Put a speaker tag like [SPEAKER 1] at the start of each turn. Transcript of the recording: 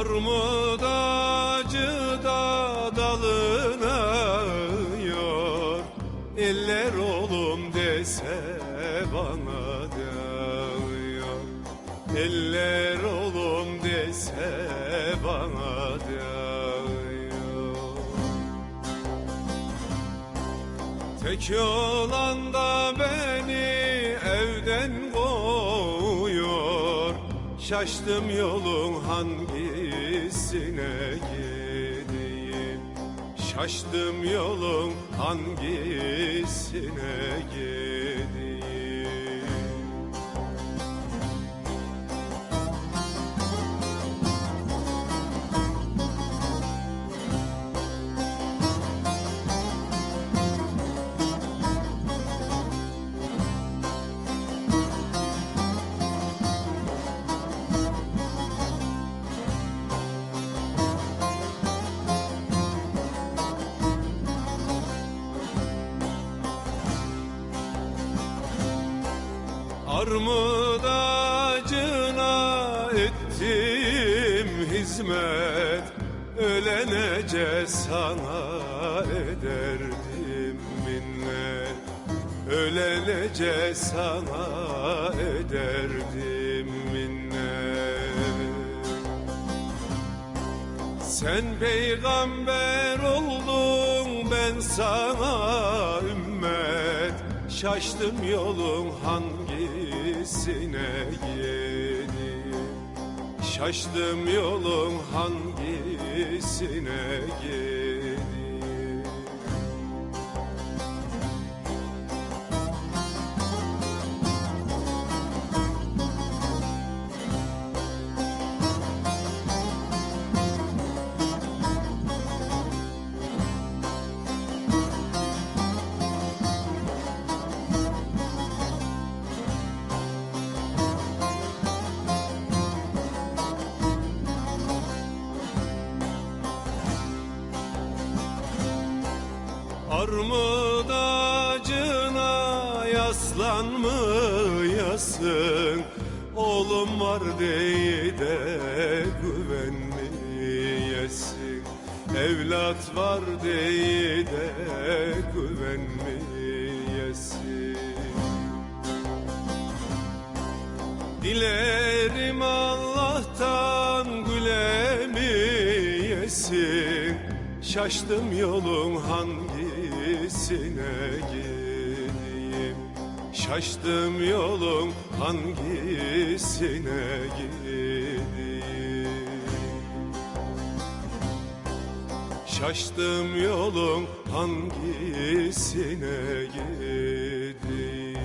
[SPEAKER 1] Armut ağacı da dalına yor Eller oğlum dese bana diyor Eller oğlum dese bana diyor Tek olan da beni evden koyuyor Şaştım yolun hangisine gideyim? Şaştım yolun hangisine gideyim Armut ağacına ettim hizmet? Ölenece sana ederdim minnet. Ölenece sana ederdim minnet. Sen peygamber oldun ben sana ümmet Şaştım yolun hangisine gideyim Şaştım yolun hangisine gideyim Armut ağacına yaslanmayasın? Oğlum var diye de güvenmeyesin. Evlat var diye de güvenmeyesin. Dilerim Allah'tan gülemeyesin. Şaştım yolun hangisine gideyim. Şaştım yolun hangisine gideyim? Şaştım yolun hangisine gideyim